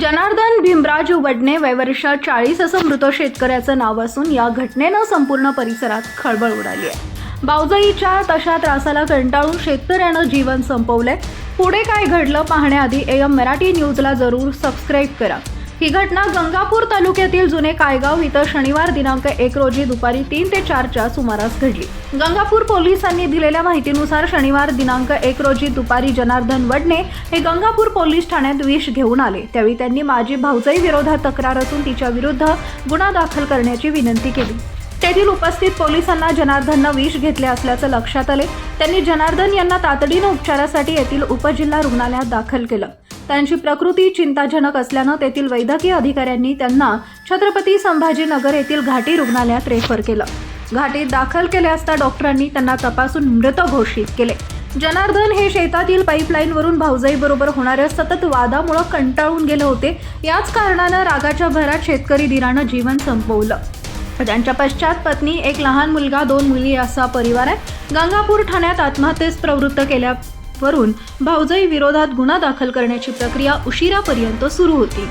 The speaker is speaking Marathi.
जनार्दन भीमराज वडणे वयवर्ष चाळीस असं मृत शेतकऱ्याचं नाव असून या घटनेनं संपूर्ण परिसरात खळबळ उडाली आहे. बावजळीच्या तशा त्रासाला कंटाळून शेतकऱ्यानं जीवन संपवलंय. पुढे काय घडलं पाहण्याआधी एम मराठी न्यूजला जरूर सबस्क्राईब करा. ही घटना गंगापूर तालुक्यातील जुने कायगाव इथं शनिवार दिनांक एक रोजी दुपारी तीन ते चारच्या सुमारास घडली. गंगापूर पोलिसांनी दिलेल्या माहितीनुसार शनिवार दिनांक एक रोजी दुपारी जनार्दन वडणे हे गंगापूर पोलीस ठाण्यात विष घेऊन आले. त्यावेळी त्यांनी माझी भाऊजाई विरोधात तक्रार असून तिच्या विरुद्ध गुन्हा दाखल करण्याची विनंती केली. तेथील उपस्थित पोलिसांना जनार्दननं विष घेतले असल्याचं लक्षात आले. त्यांनी जनार्दन यांना तातडीनं उपचारासाठी येथील उपजिल्हा रुग्णालयात दाखल केलं. त्यांची प्रकृती चिंताजनक असल्यानं तेथील वैद्यकीय अधिकाऱ्यांनी त्यांना छत्रपती संभाजीनगर येथील घाटी रुग्णालयात रेफर केलं. घाटीत दाखल केले असता डॉक्टरांनी त्यांना तपासून मृत घोषित केले. जनार्दन हे शेतातील पाईपलाईनवरून भाऊजाईबरोबर होणाऱ्या सतत वादामुळं कंटाळून गेले होते. याच कारणानं रागाच्या भरात शेतकरी दिरानं जीवन संपवलं. त्यांच्या पश्चात पत्नी एक लहान मुलगा दोन मुली असा परिवार आहे. गंगापूर ठाण्यात आत्महत्येस प्रवृत्त केल्या वरून भाऊजाई विरोधात गुन्हा दाखल करण्याची प्रक्रिया उशिरापर्यंत सुरू होती.